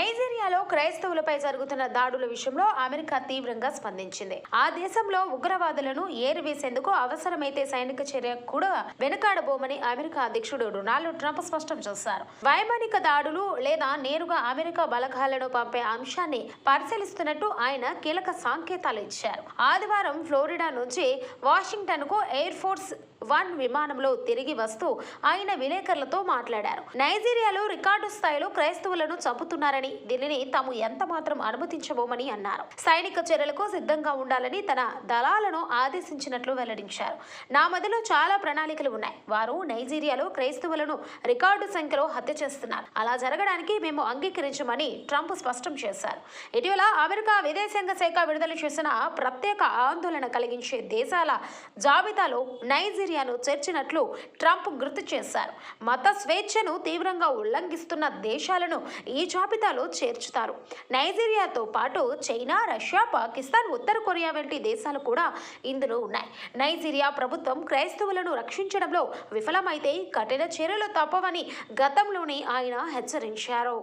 నైజీరియాలో క్రైస్తవులపై జరుగుతున్న దాడుల విషయంలో అమెరికా తీవ్రంగా స్పందించింది. ఆ దేశంలో ఉగ్రవాదులను ఏరివేసేందుకు అవసరమైతే సైనిక చర్య కూడా వెనుకాడబోమని అమెరికా అధ్యక్షుడు డొనాల్డ్ ట్రంప్ స్పష్టం చేశారు. వైమానిక దాడులు లేదా నేరుగా అమెరికా బలగాలను పంపే అంశాన్ని పరిశీలిస్తున్నట్టు ఆయన కీలక సంకేతాలు ఇచ్చారు. ఆదివారం ఫ్లోరిడా నుంచి వాషింగ్టన్కు ఎయిర్ ఫోర్స్ వన్ విమానంలో తిరిగి వస్తూ ఆయన విలేకరులతో మాట్లాడారు. నైజీరియాలో రికార్డు స్థాయిలో క్రైస్తవులను చంపుతున్నారని దీనిని తాము ఎంత మాత్రం అనుమతించబోమని అన్నారు. సైనిక చర్యలకు సిద్ధంగా ఉండాలని తన దళాలను ఆదేశించినట్లు వెల్లడించారు. నా మధ్యలో చాలా ప్రణాళికలు ఉన్నాయి. వారు నైజీరియాలో క్రైస్తవులను రికార్డు సంఖ్యలో హత్య చేస్తున్నారు. అలా జరగడానికి మేము అంగీకరించమని ట్రంప్ స్పష్టం చేశారు. ఇటీవల అమెరికా విదేశాంగ శాఖ విడుదల చేసిన ప్రత్యేక ఆందోళన కలిగించే దేశాల జాబితాలో నైజీరియాను చేర్చినట్లు ట్రంప్ గుర్తు చేశారు. మత స్వేచ్ఛను తీవ్రంగా ఉల్లంఘిస్తున్న దేశాలను ఈ జాబితాలో జాబితాలో చేర్చుతారు. నైజీరియాతో పాటు చైనా రష్యా పాకిస్తాన్ ఉత్తర కొరియా వంటి దేశాలు కూడా ఇందులో ఉన్నాయి. నైజీరియా ప్రభుత్వం క్రైస్తవులను రక్షించడంలో విఫలమైతే కఠిన చర్యలు తప్పవని గతంలోనే ఆయన హెచ్చరించారు.